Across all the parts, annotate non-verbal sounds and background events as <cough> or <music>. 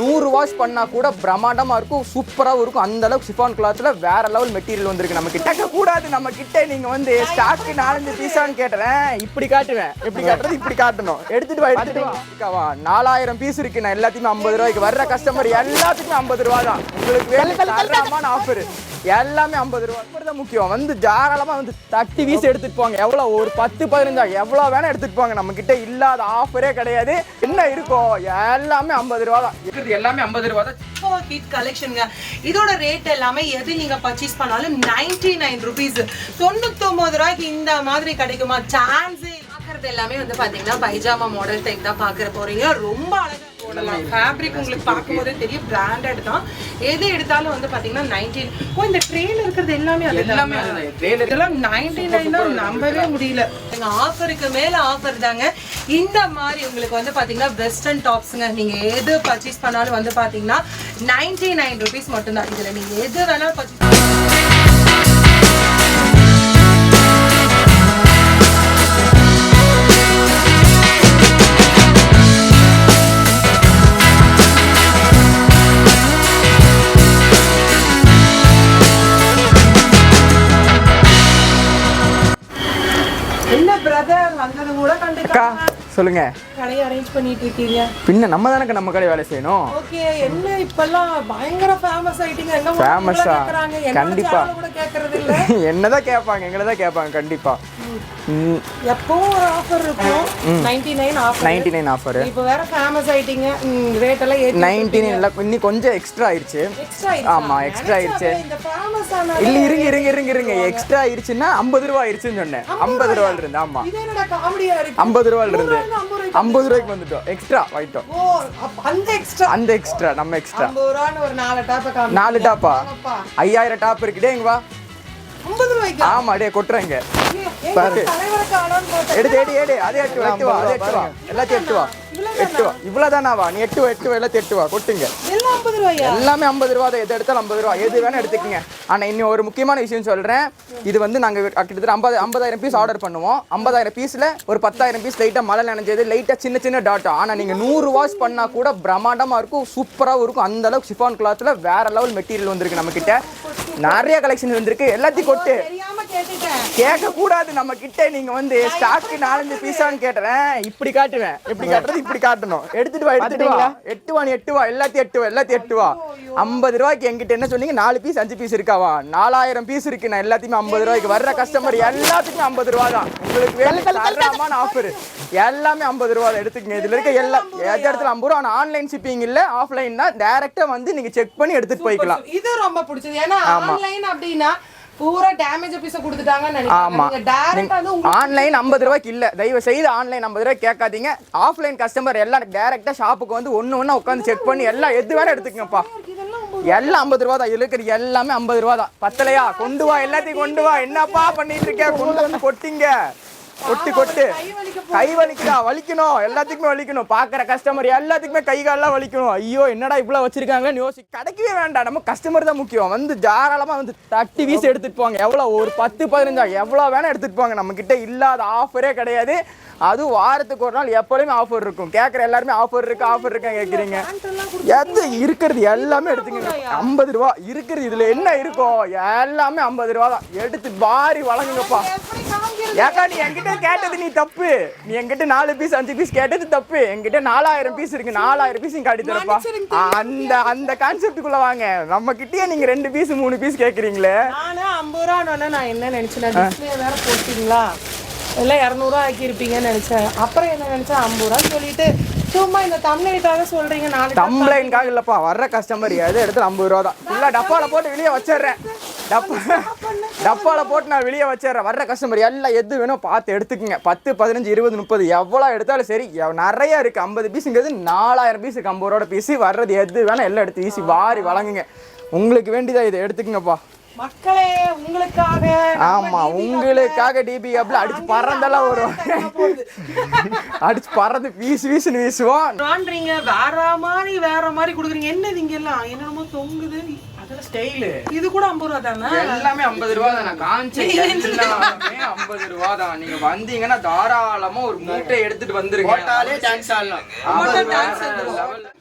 நூறு வாஷ் பண்ணா கூட பிரம்மாண்டமா இருக்கும் சூப்பராகவும் இருக்கும். அந்த அளவுக்கு சிஃபான் கிளாத்ல வேற லெவல் மெட்டீரியல் வந்திருக்கு நம்ம கிட்ட கூடாது நம்ம கிட்ட நீங்க வந்து ஸ்டாக் நாலஞ்சு பீஸான்னு கேட்டுறேன் இப்படி காட்டுவேன். எப்படி காட்டுறது இப்படி காட்டணும். எடுத்துட்டு வா எடுத்துட்டு வா. நாலாயிரம் பீஸ் இருக்கு. நான் எல்லாத்தையுமே ஐம்பது ரூபாய்க்கு வர்ற கஸ்டமர் எல்லாத்துக்குமே ஐம்பது ரூபா தான் உங்களுக்கு வேணும் தரமான ஆஃபர் எல்லாமே ஐம்பது ரூபா. தான் முக்கியம். வந்து தாராளமா வந்து தட்டி வீசி எடுத்துட்டு போங்க. எவ்வளவு? ஒரு பத்து பதினஞ்சா? எவ்வளவு வேணா எடுத்துட்டு போங்க. நம்ம கிட்ட இல்லாத ஆஃபரே கிடையாது. என்ன இருக்கோ எல்லாமே ஐம்பது ரூபா தான். இருக்கிறது எல்லாமே ஐம்பது ரூபா தான். ஹிட் கலெக்ஷனுங்க இதோட ரேட் எல்லாமே எது நீங்க பர்ச்சேஸ் பண்ணாலும் நைன்டி நைன் ருபீஸ் தொண்ணூத்தொன்பது ரூபாய்க்கு இந்த மாதிரி கிடைக்குமா? சான்ஸே பாக்குறது எல்லாமே வந்து பாத்தீங்கன்னா பைஜாமா மாடல் டைப் தான் பாக்குற போறீங்க. ரொம்ப அழகா போடலாம். ஃபேப்ரிக் உங்களுக்கு பார்க்கும்போதே தெரியும். பிராண்டட் தான். எது எடுத்தாலும் வந்து பாத்தீங்கன்னா நைன்டீன் ஓ இந்த ட்ரெயில இருக்கிறது எல்லாமே எல்லாமே? அதுதான். trailer இதெல்லாம் நைன்டி நைன் தான் நம்பவே முடியல. எங்க ஆஃபருக்கு மேல ஆஃபர் தாங்க. இந்த மாதிரி உங்களுக்கு வந்து பாத்தீங்கன்னா வெஸ்டர்ன் டாப்ஸுங்க நீங்க எது பர்ச்சேஸ் பண்ணாலும் வந்து பாத்தீங்கன்னா நைன்டி நைன் ருபீஸ் மட்டும்தான். இதுல நீங்க எது வேணாலும் பர்ச்சேஸ் பிரதர் வந்தது கூட கண்டு அக்கா சொல்லுங்க. கடையை அரேஞ்ச் பண்ணிட்டு இருக்கீங்க. பின்ன நம்ம தானே நம்ம கடை வேலை செய்யணும்? ஓகே என்ன இப்பெல்லாம் பயங்கர ஃபேமஸ் ஆயிட்டீங்க என்ன ஆ? கண்டிப்பா. <laughs> என்னதான் கேட்பாங்க எங்களை தான் கேட்பாங்க கண்டிப்பா. எப்பவும் ஒரு ஆஃபர் இருக்கும். 99 nine offer ninety nine offer இப்போ வேற ஃபேமஸ் ஆயிட்டீங்க ரேட் எல்லாம் நைன்டி நைன் இன்னும் கொஞ்சம் எக்ஸ்ட்ரா எக்ஸ்ட்ரா ஆமா, ஃபேமஸ் ஆன இல்ல இருங்க இருங்க இருங்க இருங்க. எக்ஸ்ட்ரா ஆயிடுச்சுன்னா ஐம்பது ரூபா ஆயிடுச்சுன்னு சொன்னேன். ஐம்பது ரூபாயில இருந்து ஆமா. இது என்னடா காமெடியா இருக்கு? ஐம்பது ரூபாயில இருந்து ஐம்பது ரூபாய்க்கு வந்துட்டோம். எக்ஸ்ட்ரா வாங்கிட்டோம். அந்த எக்ஸ்ட்ரா அந்த எக்ஸ்ட்ரா நம்ம எக்ஸ்ட்ரா நாலு டாப்பை. ஐயாயிரம் டாப் இருக்குடே இங்க வா. ஐம்பது ரூபாய்க்கு? ஆமா டே கொட்டுறேங்க. எடு எடு எடு அது எட்டு எட்டு வா அது எட்டு வா. எல்லாத்தையும் எட்டு வா. எட்டு வா. நீ எட்டு எட்டு எல்லாத்தையும் எட்டு வா. கொட்டுங்க. எல்லாம் ஐம்பது ரூபாயா? எல்லாமே ஐம்பது ரூபா எது எடுத்தாலும் ஐம்பது ரூபா. எது வேணா எடுத்துக்கங்க. ஆனா இன்னும் ஒரு முக்கியமான விஷயம் சொல்றேன். இது வந்து நாங்க கிட்டத்தட்ட ஐம்பது ஐம்பதாயிரம் பீஸ் ஆர்டர் பண்ணுவோம். ஐம்பதாயிரம் பீஸ்ல ஒரு பத்தாயிரம் பீஸ் லைட்டா மழை நனைஞ்சது. லைட்டா சின்ன சின்ன டாட்டா ஆனா நீங்க நூறு வாஷ் பண்ணா கூட பிரம்மாண்டமா இருக்கும். சூப்பராகவும் இருக்கும். அந்த அளவுக்கு சிஃபான் கிளாத்ல வேற லெவல் மெட்டீரியல் வந்திருக்கு நம்ம கிட்ட நிறைய கலெக்ஷன் வந்திருக்கு. எல்லாத்தையும் கொட்டு கேட்க கூடாது நம்ம கிட்ட நீங்க வந்து ஸ்டாக் நாலஞ்சு பீஸான்னு கேட்டுறேன் இப்படி காட்டுவேன். எப்படி காட்டுறது இப்படி காட்டணும். எடுத்துட்டு வா எடுத்துட்டு வா. எட்டு வா எட்டு வா. எல்லாத்தையும் எட்டு வா எல்லாத்தையும் எட்டு வா. ஐம்பது ரூபாய்க்கு என்கிட்ட என்ன சொன்னீங்க? நாலு பீஸ் அஞ்சு பீஸ் இருக்காவா நாலாயிரம் பீஸ் இருக்கு. நான் எல்லாத்தையுமே ஐம்பது ரூபாய்க்கு வர்ற கஸ்டமர் எல்லாத்துக்குமே ஐம்பது ரூபா தான். உங்களுக்கு வேணும் ஆஃபர் எல்லாமே ஐம்பது ரூபா தான். எடுத்துக்கங்க. இதுல இருக்க எல்லா எந்த இடத்துல ஐம்பது ரூபா. ஆன்லைன் ஷிப்பிங் இல்ல ஆஃப்லைன் தான் டைரக்டா வந்து நீங்க செக் பண்ணி எடுத்துட்டு போய்க்கலாம். இது ரொம்ப பிடிச்சது. ஏன்னா ஆன்லைன் அப்படின்னா பூரா டேமேஜ் பீஸ கொடுத்துட்டாங்கன்னு நினைக்கிறேன். ஆன்லைன் ஐம்பது ரூபாய்க்கு இல்ல. தயவு செய்து ஆன்லைன் ஐம்பது ரூபாய் கேட்காதீங்க. ஆஃப்லைன் கஸ்டமர் எல்லாம் டைரக்டா ஷாப்புக்கு வந்து ஒண்ணு ஒண்ணா உட்காந்து செக் பண்ணி எல்லாம் எது வேணா எடுத்துக்கங்கப்பா. எல்லாம் ஐம்பது ரூபா தான் இதுல இருக்கிற எல்லாமே ஐம்பது ரூபா தான். பத்தலையா? கொண்டு வா எல்லாத்தையும் கொண்டு வா. என்னப்பா பண்ணிட்டு இருக்க? கொண்டு வந்து கொட்டிங்க. கொட்டு கொட்டு. கை வலிக்குதா? வலிக்கணும். எல்லாத்துக்குமே வலிக்கணும். பாக்குற கஸ்டமர் எல்லாத்துக்குமே கை கால்லாம் வலிக்கணும். ஐயோ என்னடா இவ்வளவு வச்சிருக்காங்கன்னு யோசி கிடைக்கவே வேண்டாம். நம்ம கஸ்டமர் தான் முக்கியம். வந்து தாராளமா வந்து தட்டி வீசி எடுத்துட்டு போங்க. எவ்வளவு? ஒரு பத்து பதினஞ்சா? எவ்வளவு வேணா எடுத்துட்டு போங்க. நம்ம கிட்ட இல்லாத ஆஃபரே கிடையாது. அதுவும் வாரத்துக்கு ஒரு நாள் எப்பொழுதுமே ஆஃபர் இருக்கும். கேட்குற எல்லாருமே ஆஃபர் இருக்கு ஆஃபர் இருக்கா கேட்குறீங்க எது இருக்கிறது எல்லாமே எடுத்துக்கங்க. ஐம்பது ரூபா இருக்கிறது இதில் என்ன இருக்கோ எல்லாமே ஐம்பது ரூபா தான். எடுத்து வாரி வழங்குங்கப்பா. ஏக்கா நீ என்கிட்ட கேட்டது நீ தப்பு. நீ என்கிட்ட நாலு பீஸ் அஞ்சு பீஸ் கேட்டது தப்பு. என்கிட்ட நாலாயிரம் பீஸ் இருக்கு நாலாயிரம் பீஸ் காட்டி தரப்பா. அந்த அந்த கான்செப்டுக்குள்ள வாங்க. நம்ம கிட்டயே நீங்க ரெண்டு பீஸ் மூணு பீஸ் கேக்குறீங்களே. நானு ஐம்பது ரூபான்னு நான் என்ன நினைச்சேன் டிஸ்பிளே வேற போட்டீங்களா? எல்லாம் இரநூறுவா ஆக்கியிருப்பீங்கன்னு நினச்சேன். அப்புறம் என்ன நினச்சேன்? ஐம்பது ரூபான்னு சொல்லிட்டு சும்மா இந்த தமிழ்காக சொல்கிறீங்க நான் தம்ளைனுக்காக இல்லைப்பா. வர்ற கஸ்டமர் எது எடுத்து ஐம்பது ரூபா தான். ஃபுல்லாக டப்பாவில் போட்டு வெளியே வச்சிடுறேன். டப்பா டப்பாவில் போட்டு நான் வெளியே வச்சிடுறேன். வர்ற கஸ்டமர் எல்லாம் எது வேணும் பார்த்து எடுத்துக்கங்க. பத்து பதினஞ்சு இருபது முப்பது எவ்வளோ எடுத்தாலும் சரி நிறையா நிறைய ஐம்பது பீஸுங்கிறது நாலாயிரம் பீஸுக்கு ஐம்பது ரூபா பீஸு. வர்றது எது வேணால் எல்லாம் எடுத்து ஈஸி வாரி வழங்குங்க. உங்களுக்கு வேண்டியதாக இதை எடுத்துக்கங்கப்பா. மக்களே உங்களுக்காக ஆமா உங்களுக்காக டிபி கேப்ல அடிச்சு பறந்தெல்லாம் வரும் <laughs> அடிச்சு பறந்து வீசு வீசுன்னு வீசுவோம். வேற மாதிரி வேற மாதிரி கொடுக்குறீங்க. என்னது இங்க எல்லாம் என்னமோ தொங்குது ஸ்டைலு இது கூட ஐம்பது ரூபா தானே? எல்லாமே ஐம்பது ரூபா தான். காமிச்ச எல்லாமே ஐம்பது ரூபா தான். நீங்க வந்தீங்கன்னா தாராளமா ஒரு மூட்டை எடுத்துட்டு வந்துருங்க. போட்டாலே டான்ஸ் ஆடலாம்.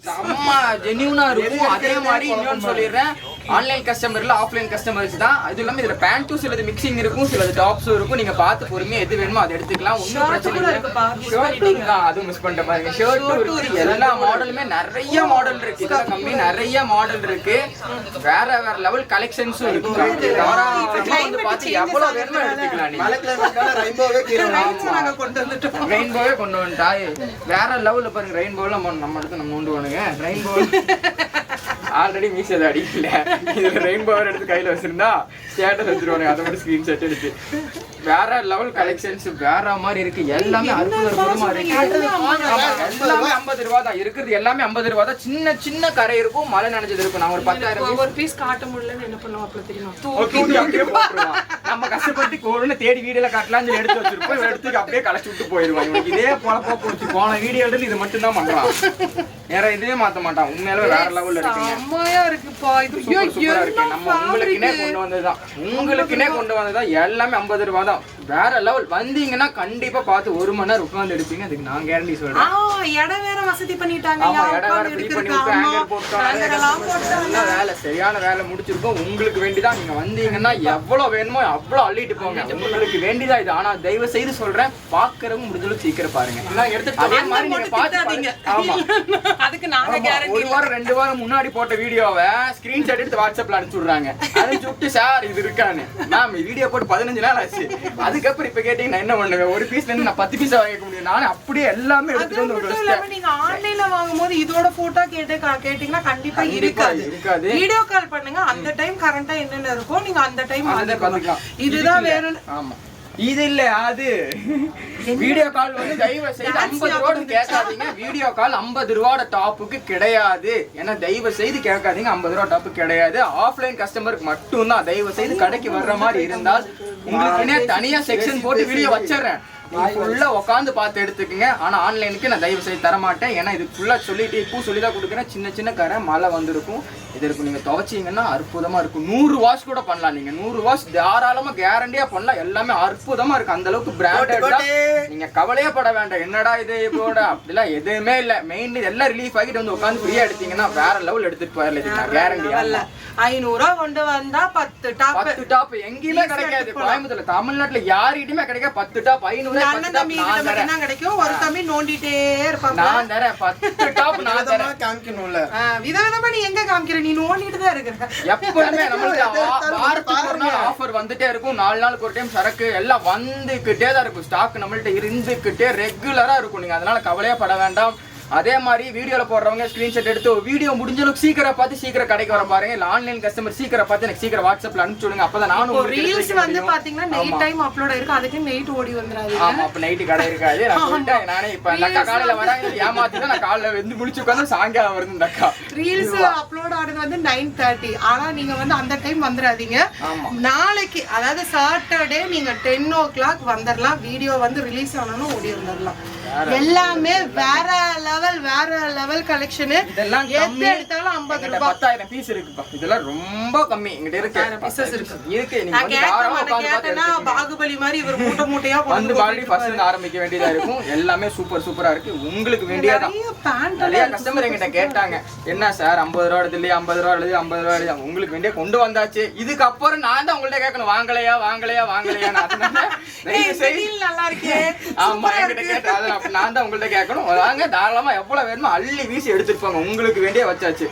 செம்ம ஜென்யூனா இருக்கும். அதே மாதிரி இன்னொன்னு சொல்லிடுறேன். ஆன்லைன் கஸ்டமர்ல ஆஃப்லைன் கஸ்டமர்ஸ் தான். அது இல்லாம இதுல பேண்ட்டும் சிலது மிக்சிங் இருக்கும் சிலது டாப்ஸும் இருக்கும். நீங்க பார்த்து பொறுமையா எது வேணுமோ அதை எடுத்துக்கலாம். ஒன்றும் பிரச்சனை இல்லை. அதுவும் மிஸ் பண்ணிட்ட பாருங்க. இருக்கு. எல்லா மாடலுமே நிறைய மாடல் இருக்கு. இதுல கம்மி. நிறைய மாடல் இருக்கு. வேற வேற லெவல் கலெக்ஷன்ஸும் இருக்கு. வந்து பார்த்து எவ்வளவு வேணுமோ எடுத்துக்கலாம் கிளைமேட்னால ரெயின்போவே கொண்டு வந்துட்டோம். ரெயின்போவே கொண்டு வந்துட்டா வேற லெவல்ல பாருங்க. ரெயின்போல நம்ம எடுத்து நம்ம கொண்டு போனுங்க ரெயின்போ ஆல்ரெடி மீஸ் அதை அடிக்கல. இதுல ரெயின்போ எடுத்து கையில வச்சிருந்தா ஸ்டேட்டஸ் வச்சிருவாங்க அதை மட்டும் ஸ்கிரீன்ஷாட் எடுத்து. வேற லெவல் கலெக்ஷன்ஸ் வேற மாதிரி இருக்கு. எல்லாமே அற்புதமா இருக்கு. எல்லாமே ஐம்பது ரூபா தான். இருக்கிறது எல்லாமே ஐம்பது ரூபா தான். சின்ன சின்ன கரை இருக்கும். மழை நனைஞ்சது இருக்கும். நான் ஒரு பத்தாயிரம் ஒரு பீஸ் காட்ட முடியலன்னு என்ன பண்ணுவோம் அப்படி தெரியுமா? தூக்கி அப்படியே போட்டுருவான். நம்ம கஷ்டப்பட்டு கோருன்னு தேடி வீடியோல காட்டலாம்னு சொல்லி எடுத்து வச்சிருப்போம். எடுத்து அப்படியே களைச்சு விட்டு இவனுக்கு இதே பொழப்பா போச்சு போன வீடியோ எடுத்து இது மட்டும் தான் பண்றான். வேற எதுவே மாத்த மாட்டான் உண்மையாலே வேற லெவல்ல இருக்குங்க செம்மையா இருக்குப்பா. இது ஐயோ, இருக்கு. நம்ம உங்களுக்குனே. கொண்டு வந்ததுதான். உங்களுக்குனே கொண்டு வந்ததுதான். எல்லாமே ஐம்பது ரூபா தான். வேற லெவல் வந்தீங்கன்னா கண்டிப்பா பார்த்து ஒரு மணி நேரம் உட்கார்ந்து எடுப்பீங்க. அதுக்கு நான் கேரண்டி ஆ, சொல்றேன் இடம் வேற வசதி பண்ணிட்டாங்க. ஆமா இடம் வேற உட்கார்ந்து ஃப்ரீ பண்ணி. விட்டு. ஹேங்கர் போட்டாங்க. வேலை? சரியான வேலை முடிச்சிருக்கோம் உங்களுக்கு வேண்டிதான். நீங்க வந்தீங்கன்னா எவ்வளவு வேணுமோ அவ்வளவு அள்ளிட்டு போங்க. உங்களுக்கு வேண்டிதான் இது. ஆனா தயவு செய்து சொல்றேன் பாக்குறவங்க முடிஞ்சளவு சீக்கிரம் பாருங்க. எல்லாம் எடுத்துட்டு அதே மாதிரி நீங்க. பாருங்க. ஆமா. அதுக்கு நாங்க கேரண்டி ஒரு வாரம் ரெண்டு வாரம் முன்னாடி போட்ட வீடியோவை ஸ்கிரீன்ஷாட் எடுத்து வாட்ஸ்அப்ல அனுப்பிச்சு விடுறாங்க அனுப்பிச்சு விட்டு சார் இது இருக்கான்னு. மேம் வீடியோ போட்டு பதினஞ்சு நாள் ஆச்சு. அதுக்கப்புறம் இப்ப கேட்டீங்க நான் என்ன பண்ணுவேன் ஒரு பீஸ்ல இருந்து நான் பத்து பீஸ் வாங்க முடியும். நானே அப்படியே எல்லாமே எடுத்துட்டு வந்து நீங்க ஆன்லைன்ல வாங்கும்போது இதோட போட்டோ கேட்டு கேட்டீங்கன்னா கண்டிப்பா இருக்காது. இருக்காது. வீடியோ கால் பண்ணுங்க. அந்த டைம் கரண்டா என்னென்ன இருக்கோ நீங்க அந்த டைம் இதுதான். வேணும்னு ஆமா. இது இல்ல அது. வீடியோ கால் வந்து தயவு செய்து ஐம்பது ரூபான்னு கேட்காதீங்க. வீடியோ கால் ஐம்பது ரூபாட டாப்புக்கு கிடையாது. ஏன்னா தயவு செய்து கேட்காதீங்க. ஐம்பது ரூபா டாப்பு கிடையாது. ஆஃப்லைன் கஸ்டமருக்கு மட்டும்தான். தயவு செய்து கடைக்கு வர்ற மாதிரி இருந்தால் உங்களுக்குன்னே தனியா செக்ஷன் போட்டு வீடியோ வச்சிடுறேன். நீங்க ஃபுல்லா உட்காந்து பார்த்து எடுத்துக்கங்க. ஆனா ஆன்லைனுக்கு நான் தயவு செய்து தர மாட்டேன் ஏன்னா இது ஃபுல்லா சொல்லிட்டு பூ சொல்லி தான் கொடுக்குறேன். சின்ன சின்ன கரை மழை வந்திருக்கும். இது இருக்கும். நீங்க துவைச்சீங்கன்னா அற்புதமா இருக்கும். நூறு வாஷ் கூட பண்ணலாம் நீங்க. நூறு வாஷ் தாராளமா கேரண்டியா பண்ணலாம். எல்லாமே அற்புதமா இருக்கு அந்த அளவுக்கு பிராண்டட் நீங்க கவலையே பட வேண்டாம். என்னடா இது இப்போட அப்படிலாம் எதுவுமே இல்ல. மெயின் எல்லாம் ரிலீஃப் ஆகிட்டு வந்து உட்காந்து ஃப்ரீயா எடுத்தீங்கன்னா வேற லெவல் எடுத்துட்டு போயிடல இது நான் கேரண்டி வரல ஐநூறு ரூபா கொண்டு வந்தா பத்து டாப் பத்து டாப் எங்கேயுமே கிடைக்காது. கோயம்புத்தூர்ல தமிழ்நாட்டுல யார்கிட்டயுமே கிடைக்காது. பத்து டாப் ஐநூறு பத்து அண்ணன் டாப் தம்பி நான் கிட்ட தரேன். மட்டும் தான் கிடைக்கும்? ஒரு தம்பி நோண்டிட்டே இருப்பாங்க நான் தரேன். பத்து டாப் நான் தரேன். விதமா காமிக்கணும்ல. ஆ, விதவிதமா நீ எங்க காமிக்கிற? நீ நோண்டிட்டு தான் இருக்கிற எப்பவுமே <laughs> நம்மளுக்கு வாரத்துக்கு ஒரு நாள். ஆஃபர் வந்துட்டே இருக்கும். நாலு நாளுக்கு ஒரு டைம் சரக்கு. எல்லாம் வந்துகிட்டே தான் இருக்கும். ஸ்டாக் நம்மள்ட்ட இருந்துகிட்டே ரெகுலரா இருக்கும். நீங்க அதனால கவலையே பட வேண்டாம். அதே மாதிரி வீடியோல போடுறவங்க ஸ்கிரீன்ஷாட் எடுத்து வீடியோ முடிஞ்ச அளவுக்கு சீக்கிரம் பார்த்து சீக்கிரம் கடைக்கு வர பாருங்க. இல்ல ஆன்லைன் கஸ்டமர் சீக்கிரம் பார்த்து எனக்கு சீக்கிரம் வாட்ஸ்அப்ல அனுப்பிச்சு விடுங்க. அப்பதான் நானும் ரீல்ஸ் வந்து. பாத்தீங்கன்னா நைட் டைம் அப்லோட் ஆயிருக்கு. அதுக்கு நைட் ஓடி வந்துடாது. ஆமா அப்ப நைட்டு கடை இருக்காது. நான் சொல்லிட்டேன் நானே இப்ப இந்த அக்கா காலையில வராங்க ஏமாத்தி நான் காலையில வந்து முடிச்சு உட்காந்து சாயங்காலம் வருது இந்த அக்கா. ரீல்ஸ் அப்லோட் ஆனது வந்து நைன் தேர்ட்டி ஆனா நீங்க வந்து அந்த டைம் வந்துடாதீங்க. நாளைக்கு அதாவது சாட்டர்டே நீங்க டென் ஓ கிளாக் வந்துடலாம் வீடியோ வந்து ரிலீஸ் ஆனனும் ஓடி வந்துடலாம் எல்லாமே வேற லெவல் வேற லெவல் கலெக்ஷனு இதெல்லாம் எது. எடுத்தாலும் ஐம்பது ரூபாய். பத்தாயிரம் பீஸ் இருக்குப்பா இதெல்லாம் ரொம்ப கம்மி. எங்கிட்ட இருக்கு. pieces இருக்கு. இருக்கு. நீங்க நான் கேட்டேன்னா. பாகுபலி மாதிரி இவர் மூட்டை மூட்டையா <laughs> வந்து மறுபடியும் ஃபர்ஸ்ட் ஆரம்பிக்க வேண்டியதா இருக்கும். எல்லாமே சூப்பர் சூப்பரா இருக்கு. உங்களுக்கு வேண்டியதான் நிறைய கஸ்டமர் எங்கிட்ட கேட்டாங்க. என்ன சார் ஐம்பது ரூபா எழுது இல்லையா? ஐம்பது ரூபா எழுது ஐம்பது ரூபா எழுது உங்களுக்கு வேண்டிய கொண்டு வந்தாச்சு. இதுக்கப்புறம் நான் தான் உங்கள்ட்ட கேட்கணும். வாங்கலையா? வாங்கலையா? வாங்கலையா நல்லா இருக்கே. ஆமா என்கிட்ட கேட்டா அதை அப்ப நான் தான் உங்கள்ட்ட கேட்கணும். வாங்க தாராளமா எவ்வளவு வேணுமோ அள்ளி வீசி எடுத்துட்டு போங்க உங்களுக்கு வேண்டிய வச்சாச்சு.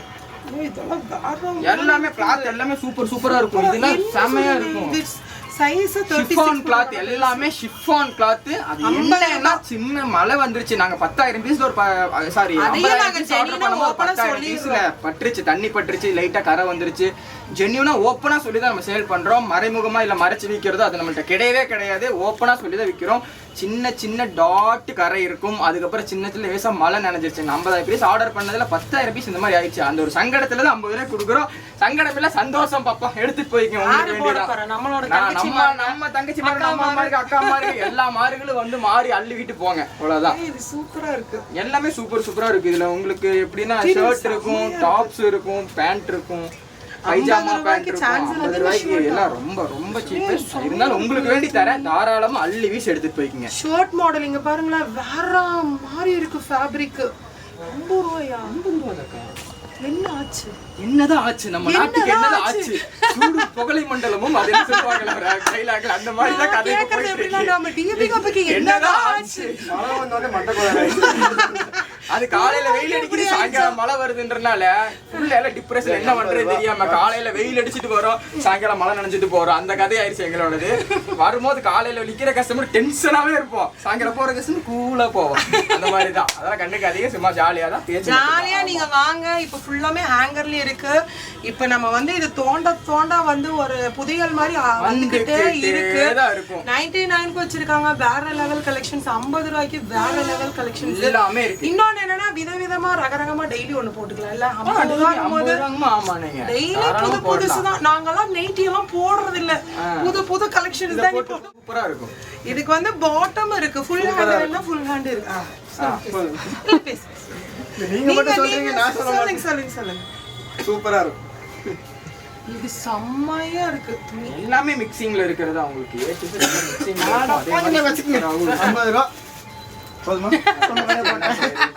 எல்லாமே கிளாத் எல்லாமே சூப்பர் சூப்பரா இருக்கும். இதெல்லாம் செமையா இருக்கும். ஷிஃபான் கிளாத் எல்லாமே ஷிஃபான் கிளாத் அது என்னன்னா சின்ன மழை வந்துருச்சு. நாங்க பத்தாயிரம் பீஸ்ல ஒரு சாரி பீஸ் பத்தாயிரம் பீஸ்ல பட்டுருச்சு தண்ணி பட்டுருச்சு லைட்டா கரை வந்துருச்சு. ஜென்யூனா ஓப்பனா சொல்லி தான் நம்ம சேல் பண்றோம். மறைமுகமா இல்ல மறைச்சு விற்கிறது அது நம்மள்ட்ட கிடையவே கிடையாது. ஓப்பனா சொல்லி தான் விற்கிறோம் சின்ன சின்ன டாட் கரை இருக்கும். அதுக்கப்புறம் சின்ன சின்ன லேசா மழை நனைஞ்சிருச்சு. ஐம்பதாயிரம் பீஸ் ஆர்டர் பண்ணதுல பத்தாயிரம் பீஸ் இந்த மாதிரி ஆயிடுச்சு. அந்த ஒரு சங்கடத்துல தான் ஐம்பது ரூபாய் கொடுக்குறோம். சங்கடம் இல்ல சந்தோஷம் பாப்பா எடுத்துட்டு போய்க்க உங்களுக்கு யாரு போட வேண்டியதான் போறா? நம்மளோட நான் தங்கச்சி நம்ம நம்ம தங்கச்சி இருக்கு அக்கா மாதிரி எல்லா மார்களும் வந்து மாறி அள்ளிவிட்டு போங்க. அவ்வளவுதான். இது சூப்பரா இருக்கு. எல்லாமே சூப்பர் சூப்பரா இருக்கு. இதுல உங்களுக்கு எப்படின்னா ஷர்ட் இருக்கும் டாப்ஸ் இருக்கும் பேண்ட் இருக்கும். பைஜாமா பேண்ட் எல்லாம் ரொம்ப ரொம்ப சீப் இருந்தாலும் உங்களுக்கு வேண்டி தரேன். தாராளமா அள்ளி வீசி எடுத்துட்டு போய்க்குங்க. ஷர்ட் மாடல் இங்க பாருங்களேன். வேற மாதிரி இருக்கு ஃபேப்ரிக் ஐம்பது ரூபாயா? என்ன ஆச்சு? என்னதான் ஆச்சு? நம்ம நாட்டுக்கு என்னதான் ஆச்சு? சூடு புகழை மண்டலமும் அது என்ன சொல்லுவாங்கல்ல டைலாக்ல அந்த மாதிரி தான் கதை கேக்குறது எப்படின்னா. நம்ம என்னதான் ஆச்சு? மழை மண்டை அது காலையில வெயில் அடிக்குது சாயங்காலம் மழை வருதுன்றனால ஃபுல் எல்லாம் டிப்ரெஷன் என்ன பண்றது தெரியாம காலையில வெயில் அடிச்சிட்டு போறோம் சாயங்காலம் மழை நனைஞ்சிட்டு போறோம். அந்த கதை ஆயிடுச்சு எங்களோடது. வரும்போது காலையில நிக்கிற கஸ்டமர் டென்ஷனாவே இருப்போம். சாயங்காலம் போற கஸ்டமர் கூலா போவோம். அந்த மாதிரி தான் அதெல்லாம் கண்ணுக்கு அதிகம் சும்மா ஜாலியா தான் பேச்சு ஜாலியா நீங்க வாங்க. இப்ப ஃபுல்லாமே ஹேங்கர்ல இருக்கு. இப்ப நம்ம வந்து இது தோண்ட தோண்ட வந்து ஒரு புதையல் மாதிரி வந்துகிட்டே இருக்கு. நைன்டி நைனுக்கு வச்சிருக்காங்க. வேற லெவல் கலெக்ஷன்ஸ் ஐம்பது ரூபாய்க்கு வேற லெவல் கலெக்ஷன்ஸ் எல்லாமே இருக்கு. இன்னொன்னு என்னன்னா விதவிதமா ரகரகமா டெய்லி ஒண்ணு போட்டுக்கலாம். இல்ல ஆ, ஐம்பது டெய்லி புது புதுசு போடலாம். தான் நாங்கெல்லாம் நைட்டி எல்லாம் போடுறது இல்ல புது புது கலெக்ஷன்ஸ் இதை தான் சூப்பரா இருக்கும். இதுக்கு வந்து பாட்டம் இருக்கு. ஃபுல் ஹேண்ட் வேணா ஃபுல் ஹேண்ட் இருக்கு. <laughs> நீங்க மட்டும் சொல்றீங்க நான் சொல்ல சொல்லுங்க சொல்லுங்க சொல்லுங்க. சூப்பரா இருக்கும். இது செம்மையா இருக்கு. துணி. எல்லாமே மிக்சிங்ல இருக்கிறது அவங்களுக்கு வச்சுக்கங்க. super-ஆவும் ஐம்பது ரூபா. போதுமா. <laughs>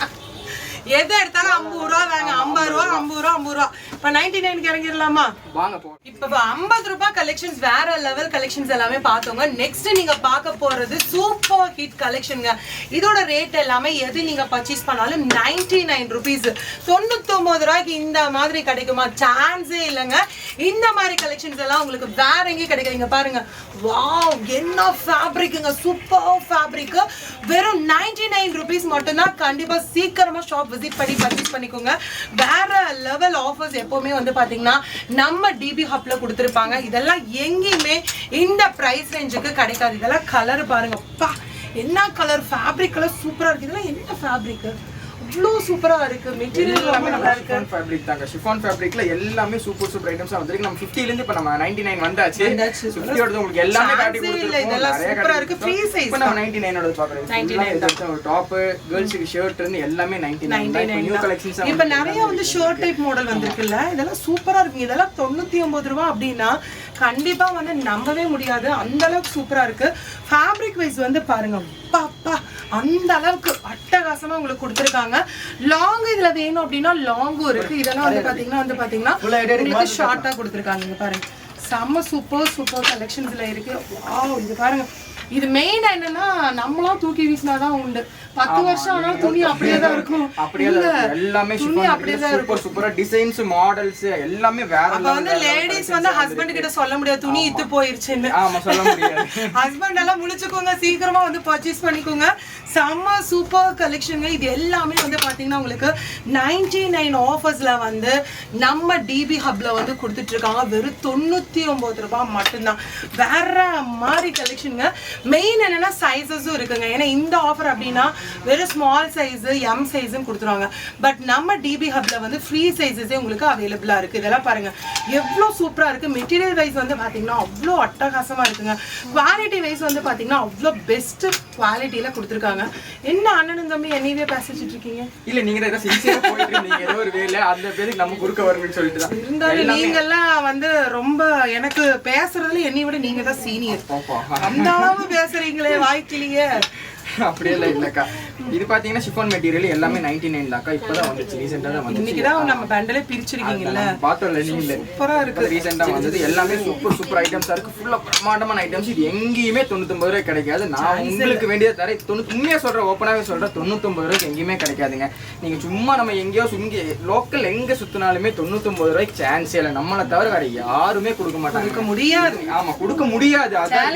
எது எடுத்தாலும் ஐம்பது ரூபா தாங்க. ஐம்பது ரூபா ஐம்பது ரூபா ஐம்பது ரூபா. இப்ப நைன்டி நைனுக்கு இறங்கிடலாமா? வாங்க இப்ப ஐம்பது ரூபாய் கலெக்ஷன்ஸ் வேற லெவல் கலெக்ஷன்ஸ் எல்லாமே பார்த்தோங்க நெக்ஸ்ட் நீங்க பார்க்க போறது சூப்பர் ஹிட் கலெக்ஷனுங்க இதோட ரேட் எல்லாமே எது நீங்க பர்ச்சேஸ் பண்ணாலும் நைன்டி நைன் ருபீஸ் தொண்ணூத்தொன்பது ரூபாய்க்கு இந்த மாதிரி கிடைக்குமா? சான்ஸே இல்லைங்க. இந்த மாதிரி கலெக்ஷன்ஸ் எல்லாம் உங்களுக்கு வேற எங்கேயும் கிடைக்காதுங்க பாருங்க. வாவ் என்ன ஃபேப்ரிக்குங்க சூப்பர் ஃபேப்ரிக் வெறும் நைன்டி நைன் ருபீஸ் மட்டும்தான் கண்டிப்பா சீக்கிரமா ஷாப் விசிட் பண்ணி பர்ச்சேஸ் பண்ணிக்கோங்க. வேற லெவல் ஆஃபர்ஸ் எப்போவுமே வந்து பார்த்தீங்கன்னா நம்ம டிபி ஹப்ல கொடுத்துருப்பாங்க. இதெல்லாம் எங்கேயுமே இந்த ப்ரைஸ் ரேஞ்சுக்கு கிடைக்காது. இதெல்லாம் கலர் பாருங்க. என்ன கலர் ஃபேப்ரிக் கலர் சூப்பராக இருக்குது இதெல்லாம் என்ன ஃபேப்ரிக் அவ்வளோ சூப்பரா இருக்கு. மெட்டீரியல் எல்லாமே நல்லா இருக்கு. ஃபேப்ரிக் தாங்க. ஷிஃபான் ஃபேப்ரிக்ல எல்லாமே சூப்பர் சூப்பர் ஐட்டம்ஸ் வந்திருக்கு. நம்ம 50 ல இருந்து இப்ப நம்ம 99 வந்தாச்சு. வந்தாச்சு. 50 ஓட உங்களுக்கு எல்லாமே காட்டி கொடுத்துருக்கோம். காட்டி இருக்கு. Free size இப்ப நம்ம தான். 99 ஓட பாக்குறோம் 99 99 ஒரு டாப் கேர்ள்ஸ்க்கு ஷர்ட் இருந்து எல்லாமே 99 தான். இப்போ நியூ கலெக்ஷன்ஸ் இப்ப நிறைய வந்து ஷர்ட் டைப் மாடல் வந்திருக்குல்ல. இதெல்லாம் சூப்பரா இருக்கு. இதெல்லாம் தொண்ணூத்தி ஒன்பது ரூபா அப்படின்னா கண்டிப்பா வந்து நம்பவே முடியாது. அந்த அளவுக்கு சூப்பரா இருக்கு. ஃபேப்ரிக் வைஸ் வந்து பாருங்க. அப்பா அந்த அளவுக்கு அட்டகாசமா உங்களுக்கு கொடுத்துருக்காங்க. லாங் இதுல வேணும் அப்படின்னா லாங்கும் இருக்கு. இதெல்லாம் வந்து பாத்தீங்கன்னா வந்து பாத்தீங்கன்னா உங்களுக்கு ஷார்ட்டா கொடுத்துருக்காங்க. இங்க பாருங்க. செம்ம சூப்பர் சூப்பர் கலெக்ஷன்ஸ்ல இருக்கு. வாவ் இது பாருங்க. இது மெயின் என்னன்னா நம்மளாம் தூக்கி வீசினாதான் உண்டு. பத்து வருஷம் ஆனாலும் துணி அப்படியே தான் இருக்கும். அப்படியே. எல்லாமே துணி அப்படியே தான் இருக்கும். சூப்பர் சூப்பரா டிசைன்ஸ் மாடல்ஸ் எல்லாமே வேற அப்ப வந்து லேடிஸ் வந்து. ஹஸ்பண்ட் கிட்ட சொல்ல முடியாது. துணி இத்து போயிருச்சுன்னு. ஆமா சொல்ல முடியாது. <laughs> ஹஸ்பண்ட் எல்லாம் முடிச்சுக்கோங்க சீக்கிரமா வந்து பர்ச்சேஸ் பண்ணிக்கோங்க. செம்ம சூப்பர் கலெக்ஷனுங்க இது எல்லாமே வந்து பாத்தீங்கன்னா உங்களுக்கு நைன்டி நைன் ஆஃபர்ஸ்ல வந்து நம்ம டிபி ஹப்ல வந்து கொடுத்துட்டு இருக்காங்க வெறும் தொண்ணூத்தி ஒன்பது ரூபாய் மட்டும்தான். வேற மாதிரி கலெக்ஷனுங்க மெயின் என்னன்னா சைஸஸும் இருக்குங்க. ஏன்னா இந்த ஆஃபர் அப்படின்னா வெறும் ஸ்மால் சைஸ் எம் சைஸும் கொடுத்துருவாங்க. பட் நம்ம டிபி ஹப்ல வந்து ஃப்ரீ சைஸஸே உங்களுக்கு அவைலபிளா இருக்கு. இதெல்லாம் பாருங்க. எவ்வளோ சூப்பரா இருக்கு. மெட்டீரியல் வைஸ் வந்து பாத்தீங்கன்னா அவ்வளோ அட்டகாசமா இருக்குங்க. குவாலிட்டி வைஸ் வந்து பாத்தீங்கன்னா அவ்வளோ பெஸ்ட் குவாலிட்டியில கொடுத்துருக்காங்க. என்ன அண்ணனும் தம்பி என்னையவே பேசிட்டு இருக்கீங்க? இல்ல நீங்க ஏதோ சின்சியரா போயிட்டு இருந்தீங்க ஏதோ ஒரு வேலை அந்த பேருக்கு நம்ம குறுக்க வரும்னு சொல்லிட்டு தான். இருந்தாலும் நீங்க எல்லாம் வந்து ரொம்ப எனக்கு பேசுறதுல என்னை விட நீங்க தான் சீனியர் அந்த அளவு பேசுறீங்களே வாய்க்கிலேயே அப்படியெல்லாம் இல்லக்கா. இது பாத்தீங்கன்னா ஷிஃபான் மெட்டீரியல் எல்லாமே 99 தான்க்கா. இப்பதான் வந்துச்சு ரீசெண்டா தான் வந்துச்சு. இன்னைக்குதான் நம்ம பண்டலே பிரிச்சிருக்கீங்கல்ல? பார்த்தோம்ல நீங்களே. சூப்பரா இருக்கு. ரீசெண்டா வந்தது எல்லாமே சூப்பர் சூப்பர் ஐட்டம்ஸா இருக்கு. ஃபுல்லா பிரமாண்டமான ஐட்டம்ஸ் இது எங்கேயுமே தொண்ணூத்தொன்பது ரூபாய் கிடைக்காது. நான் உங்களுக்கு வேண்டியதை தர தொண்ணூத்தி உண்மையா சொல்றேன் ஓப்பனாவே சொல்றேன். தொண்ணூத்தொன்பது ரூபாய்க்கு எங்கேயுமே கிடைக்காதுங்க. நீங்க சும்மா நம்ம எங்கேயோ இங்க லோக்கல் எங்க சுத்தினாலுமே தொண்ணூத்தொன்பது ரூபாய்க்கு சான்ஸே இல்லை. நம்மளை தவிர வேற யாருமே கொடுக்க மாட்டாங்க. கொடுக்க முடியாது. ஆமா கொடுக்க முடியாது. அதான்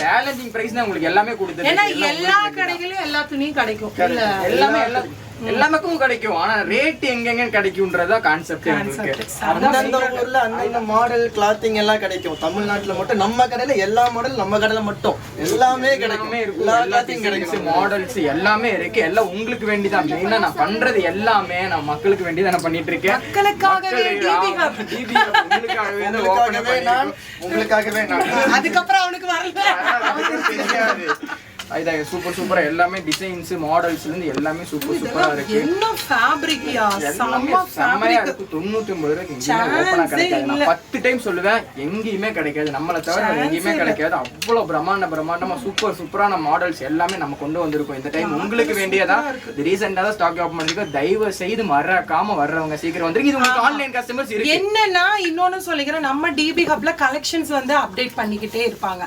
சேலஞ்சிங் பிரைஸ் தான் உங்களுக்கு எல்லாமே கொடுத்துருக்கு ஏன்னா எல்லா கடைகளையும் எல்லா துணியும் கிடைக்கும். இல்ல எல்லாமே எல்லா எல்லாமேக்கும் கிடைக்கும். ஆனா ரேட் எங்கெங்க கிடைக்கும்ன்றதா கான்செப்ட் அந்தந்த ஊர்ல அந்தந்த மாடல் கிளாத்திங் எல்லாம் கிடைக்கும். தமிழ்நாட்டுல மட்டும் நம்ம கடையில எல்லா மாடல் நம்ம கடையில மட்டும். எல்லாமே கிடைக்கும். எல்லாமே இருக்கும். எல்லா எல்லா கிளாத்திங் டிசைன்ஸ் கிடைக்கும். மாடல்ஸ் எல்லாமே இருக்கு. எல்லாம் உங்களுக்கு வேண்டிதான். மெயினா நான் பண்றது எல்லாமே நான் மக்களுக்கு வேண்டி தான் பண்ணிட்டு இருக்கேன். மக்களுக்காகவே உங்களுக்காகவே நான் பண்ணிருக்கோம். உங்களுக்காகவே நான். அதுக்கப்புறம் அவனுக்கு வரல. தெரியாது. இதான் சூப்பர் சூப்பரா எல்லாமே டிசைன்ஸ் மாடல்ஸ்ல இருந்து எல்லாமே சூப்பர் சூப்பரா இருக்கு. என்ன ஃபேப்ரிக்யா செம்ம செம்மையா இருக்கு. தொண்ணூத்தி ஒன்பது ரூபாய்க்கு எங்கேயுமே ஓப்பனா Chance-ஏ கிடைக்காது. நான் இல்ல. பத்து டைம் சொல்லுவேன் எங்கேயுமே கிடைக்காது. நம்மளை தவிர எங்கேயுமே கிடைக்காது. அவ்வளவு பிரம்மாண்ட பிரம்மாண்டமா சூப்பர் சூப்பரான மாடல்ஸ் எல்லாமே நம்ம கொண்டு வந்திருக்கோம். இந்த டைம் உங்களுக்கு வேண்டியதா? ரீசெண்டா தான் ஸ்டாக் ஆஃப் பண்ணிருக்கோம். தயவு செய்து மறக்காம வர்றவங்க சீக்கிரம் வந்துருக்கு இது உங்களுக்கு ஆன்லைன் கஸ்டமர்ஸ் இருக்கு. என்னன்னா இன்னொன்னு சொல்லிக்கிறேன். நம்ம டிபி ஹப்ல கலெக்ஷன்ஸ் வந்து அப்டேட் பண்ணிக்கிட்டே இருப்பாங்க.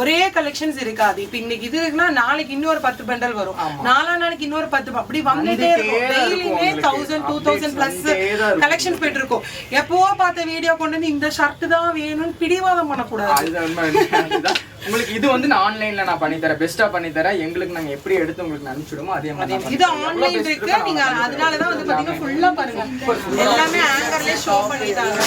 ஒரே கலெக்ஷன்ஸ் இருக்காது. இப்ப இன்னைக்கு இது இருக்குன்னா நாளைக்கு இன்னொரு பத்து பண்டல் வரும் நாலா நாளைக்கு இன்னொரு பத்து அப்படி வந்துட்டே இருக்கும் டெய்லியுமே. Thousand two thousand plus. Collection போயிட்டு இருக்கும் எப்பவோ பார்த்த வீடியோ கொண்டு வந்து இந்த ஷர்ட் தான் வேணும்னு பிடிவாதம் பண்ணக்கூடாது. உங்களுக்கு இது வந்து நான் ஆன்லைன்ல நான் பண்ணி தரேன். பெஸ்டா பண்ணி தரேன். எங்களுக்கு நாங்க எப்படி எடுத்து உங்களுக்கு அனுப்பிச்சிடுமோ அதே மாதிரி இது ஆன்லைன் இருக்கு. நீங்க நான் அதனாலதான் வந்து பாத்தீங்கன்னா ஃபுல்லா பாருங்க. எல்லாமே ஆங்கர்லயே ஷோ பண்ணிட்டாங்க.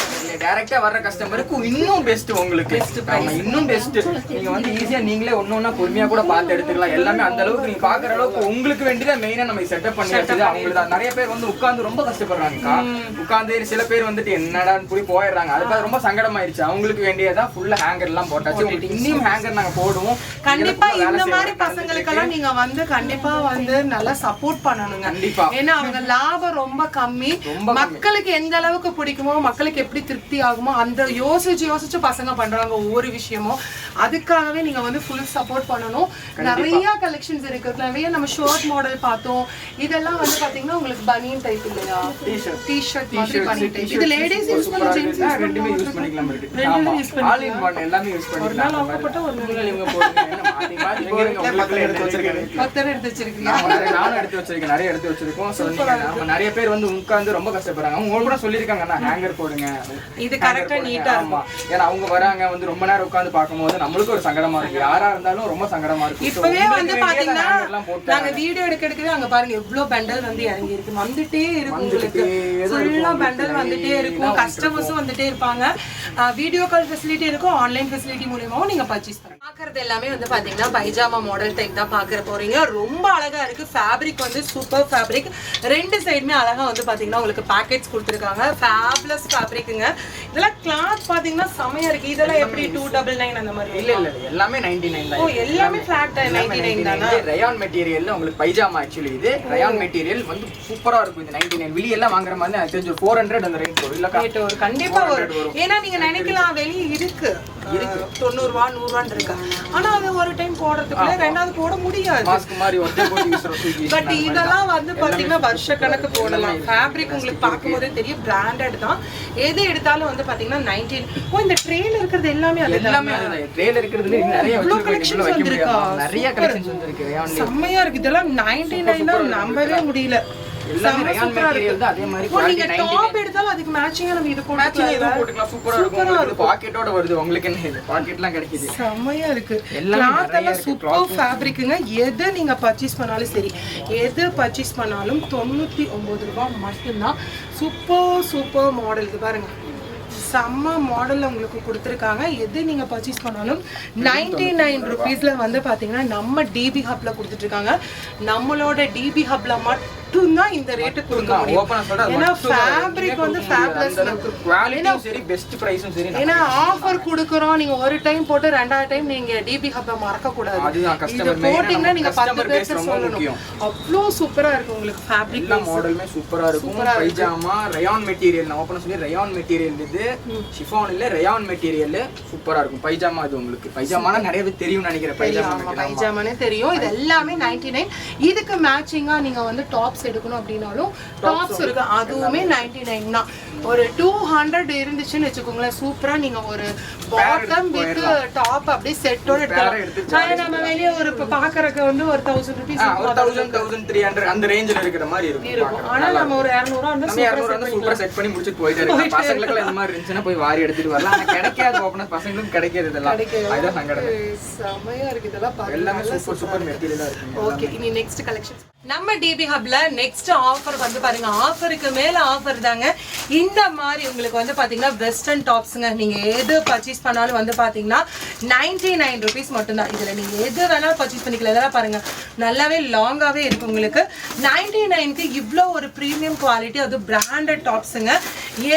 டைரக்டா வர்ற கஸ்டமருக்கு இன்னும் பெஸ்ட் உங்களுக்கு. ஆமா, இன்னும் பெஸ்ட் நீங்க வந்து ஈஸியா நீங்களே ஒண்ணா பொறுமையா கூட பார்த்து எடுத்துக்கலாம். எல்லாமே அந்த அளவுக்கு நீங்க பாக்குற அளவுக்கு உங்களுக்கு வேண்டியதா மெயினா நம்ம செட்டப் பண்ணி வச்சது அவங்களுக்கு தான். நிறைய பேர் வந்து உட்கார்ந்து ரொம்ப கஷ்டப்படுறாங்கக்கா. உட்கார்ந்து சில பேர் வந்துட்டு என்னடான்னு போய் போயிடுறாங்க. அதுக்காக ரொம்ப சங்கடமாயிருச்சு. அவங்களுக்கு வேண்டியதா ஃபுல்லா ஹேங்கர் எல்லாம் போட்டாச்சு. உங்களுக்கு இன்னும் ஹேங்கர் நாங்க போடுவோம் கண்டிப்பா இந்த மாதிரி பசங்களுக்கெல்லாம் நீங்க வந்து கண்டிப்பா வந்து நல்லா சப்போர்ட் பண்ணணுங்க கண்டிப்பா. ஏன்னா அவங்க லாபம் ரொம்ப கம்மி மக்களுக்கு எந்த அளவுக்கு பிடிக்குமோ மக்களுக்கு எப்படி திருப்தி ஆகுமோ அந்த யோசிச்சு யோசிச்சு பசங்க பண்றாங்க ஒவ்வொரு விஷயமும் அதுக்காகவே நீங்க வந்து ஃபுல் சப்போர்ட் பண்ணணும் நிறைய கலெக்ஷன்ஸ் இருக்கு நிறைய நம்ம ஷார்ட் மாடல் பார்த்தோம் இதெல்லாம் வந்து பாத்தீங்கன்னா உங்களுக்கு பனியன் டைப் இல்லையா T-shirt. டிஷர்ட் மாதிரி T-shirts இது லேடிஸ் யூஸ் சூப்பரா பண்ண இருக்கு. ஜென்ஸ் யூஸ் ரெண்டுமே யூஸ் பண்ண பண்ணிக்கலாம் இருக்கு. ரெண்டுமே ஆமா. யூஸ் பண்ணிக்கலாம். All in one எல்லாமே யூஸ் பண்ணிக்கலாம். நாள் அந்த வாங்கப்பட்ட ஒரு மாதிரி. இவங்க போடுங்க. என்ன மாத்தி மாத்தி போடுங்க. உங்களுக்குள்ள எடுத்து வச்சிருக்கேன். பத்தரை எடுத்து வச்சிருக்கீங்க. ஆமா, நிறைய- நானும் எடுத்து வச்சிருக்கேன். நிறைய எடுத்து வச்சிருக்கோம். நிறைய பேர் வந்து உட்கார்ந்து ரொம்ப கஷ்டப்படுறாங்க. அவங்க கூட சொல்லியிருக்காங்க நான் ஹேங்கர் போடுங்க. இது neat ஆ ஆமா. ஏன்னா அவங்க வராங்க வந்து ரொம்ப நேரம் உட்கார்ந்து பார்க்கும்போது நம்மளுக்கு ஒரு சங்கடமா இருக்கு. யாரா இருந்தாலும் ரொம்ப சங்கடமா இருக்கு. இப்பவே வந்து பாத்தீங்கன்னா நாங்க வீடியோ எடுக்க எடுக்கவே அங்க பாருங்க எவ்வளவு பண்டல் வந்து இறங்கி இருக்கு வந்துட்டே இருக்கும் உங்களுக்கு. இருக்கும் ஃபுல்லா. பண்டல் வந்துட்டே இருக்கும். கஸ்டமர்ஸும் வந்துட்டே இருப்பாங்க. வீடியோ கால் ஃபெசிலிட்டி இருக்கும். ஆன்லைன் ஃபெசிலிட்டி மூலியமாவும் நீங்க பர்ச்சேஸ் பண்ணலாம் பாக்குறது எல்லாமே வந்து பாத்தீங்கன்னா பைஜாமா மாடல் டைப் தான் பாக்குற போறீங்க. ரொம்ப அழகா இருக்கு. ஃபேப்ரிக் வந்து சூப்பர் ஃபேப்ரிக் ரெண்டு சைடுமே அழகா வந்து பாத்தீங்கன்னா உங்களுக்கு பேக்கெட்ஸ் கொடுத்துருக்காங்க. ஃபேப்லஸ் ஃபேப்ரிக்குங்க இதெல்லாம் கிளாத் பாத்தீங்கன்னா செமையா இருக்கு. இதெல்லாம் எப்படி? டூ டபுள் நைன் அந்த மாதிரி இல்ல இல்ல எல்லாமே 99 ஓ தான் எல்லாமே ஃபிளாட் நைன்டி நைன் தானா ரயான் மெட்டீரியல்ல உங்களுக்கு பைஜாமா ஆக்சுவலி இது. ரயான் மெட்டீரியல் வந்து சூப்பரா இருக்கும். இது 99 வெளிய எல்லாம் வாங்குற மாதிரி எனக்கு தெரிஞ்சு 400 அந்த ரேஞ்ச் வரும். இல்லக்கா? ரேட் வரும். கண்டிப்பா 400 வரும். ஏன்னா நீங்க நினைக்கலாம் வெளிய இருக்கு. இருக்கு. தொண்ணூறு ரூபா நூறு ரூபான்னு இருக்கு? ஆனா அது ஒரு டைம் போடுறதுக்குள்ள ரெண்டாவது போட முடியாது. பட் இதெல்லாம் வந்து பாத்தீங்கன்னா வருஷ கணக்கு போடலாம். ஃபேப்ரிக் உங்களுக்கு பார்க்கும்போதே தெரியும் பிராண்டட் தான். எது எடுத்தாலும் வந்து பாத்தீங்கன்னா நைன்டீன் ஓ இந்த ட்ரெயில இருக்கிறது எல்லாமே அது எல்லாமே அதுதான். ட்ரேல இருக்கிறதுல நிறைய வைக்க வந்திருக்கா? நிறைய கலெக்ஷன்ஸ் வந்திருக்கு செம்மையா இருக்கு. இதெல்லாம் நைன்டி நைன் நம்பவே முடியல. பாக்கெட்டோட வருது. உங்களுக்கு பாக்கெட்லாம் கிடைக்குது. செம்மையா இருக்கு. எல்லாமே கிளாத் நிறைய எல்லாம் இருக்கு. சூப்பர் ஃபேப்ரிக்குங்க எது நீங்க பர்ச்சேஸ் பண்ணாலும் சரி எது பர்ச்சேஸ் பண்ணாலும் தொண்ணூத்தி ஒன்பது ரூபாய் மட்டும்தான். சூப்பர் சூப்பர் மாடல் இது பாருங்க. செம்ம மாடல்ல உங்களுக்கு கொடுத்துருக்காங்க. எது நீங்க பர்ச்சேஸ் பண்ணாலும் நைன்டி நைன் ருபீஸ்ல வந்து பாத்தீங்கன்னா நம்ம டிபி ஹப்ல கொடுத்துட்டு இருக்காங்க. நம்மளோட டிபி ஹப்ல மட்டும்தான் இந்த ரேட்டு கொடுக்க முடியும். ஏன்னா ஃபேப்ரிக் வந்து ஃபேப்லெஸ் குவாலிட்டியும் சரி பெஸ்ட் பிரைஸும் சரி ஏன்னா ஆஃபர் கொடுக்குறோம். நீங்க ஒரு டைம் போட்டு ரெண்டாவது டைம் நீங்க டிபி ஹப்ப மறக்க கூடாது அதுதான் ஆ போட்டீங்கன்னா நீங்க பத்து பேருக்கு சொல்லணும். அவ்வளோ சூப்பரா இருக்கு உங்களுக்கு ஃபேப்ரிக் எல்லா மாடலுமே சூப்பரா இருக்கும். பைஜாமா ரயான் மெட்டீரியல் நான் ஓப்பனா சொல்லி ரயான் மெட்டீரியல் இது. ஷிஃபான் இல்ல ரயான் மெட்டீரியல் சூப்பரா இருக்கும். பைஜாமா இது உங்களுக்கு. பைஜாமானா நிறைய பேர் தெரியும் நினைக்கிறேன். பைஜாமா பைஜாமானே தெரியும். இது எல்லாமே நைன்டி நைன் இதுக்கு மேட்சிங்கா நீங்க வந்து டாப்ஸ் எடுக்கணும் அப்படின்னாலும் டாப்ஸ் இருக்கு. அதுவுமே நைன்டி நைன் தான். ஒரு டூ ஹண்ட்ரட் இருந்துச்சுன்னு வச்சுக்கோங்களேன் சூப்பரா நீங்க ஒரு பாட்டம் வித் டாப் அப்படியே செட்டோட pair எடுத்து எடுக்கலாம் நம்ம வெளியே ஒரு பாக்குறதுக்கு வந்து ஒரு தௌசண்ட் ருபீஸ் ஒரு தௌசண்ட் தௌசண்ட் த்ரீ ஹண்ட்ரட் அந்த ரேஞ்சில் இருக்கிற மாதிரி இருக்கும் இருக்கும். ஆனா நம்ம ஒரு இரநூறுவா வந்து நம்ம இரநூறு வந்து சூப்பரா செட் பண்ணி முடிச்சுட்டு போயிட்டே இருக்கலாம் பசங்களுக்கு இந்த மாதிரி இருந்துச்சுன்னா போய் வாரி எடுத்துட்டு வரலாம். ஆனா கிடைக்காது ஓப்பனா பசங்களுக்கும் கிடைக்காது இதெல்லாம். அதுதான் சங்கடம். செமையா இருக்கு இதெல்லாம் பாருங்க. எல்லாமே சூப்பர் சூப்பர் மெட்டீரியலா இருக்கு ஓகே இனி நெக்ஸ்ட் கலெக்ஷன் நம்ம டிபி ஹப்ல நெக்ஸ்ட் ஆஃபர் வந்து பாருங்க. ஆஃபருக்கு மேல ஆஃபர் தாங்க. இந்த மாதிரி உங்களுக்கு வந்து பாத்தீங்கன்னா வெஸ்டர்ன் டாப்ஸ்ங்க நீங்க எது பர்ச்சேஸ் பண்ணாலும் வந்து பாத்தீங்கன்னா நைன்டி நைன் ருபீஸ் மட்டும்தான். இதுல நீங்க எது வேணாலும் பர்ச்சேஸ் பண்ணிக்கலாம். இதெல்லாம் பாருங்க. நல்லாவே லாங்காவே இருக்கு உங்களுக்கு. நைன்டி நைன்க்கு இவ்வளோ ஒரு ப்ரீமியம் குவாலிட்டி அது பிராண்டட் டாப்ஸுங்க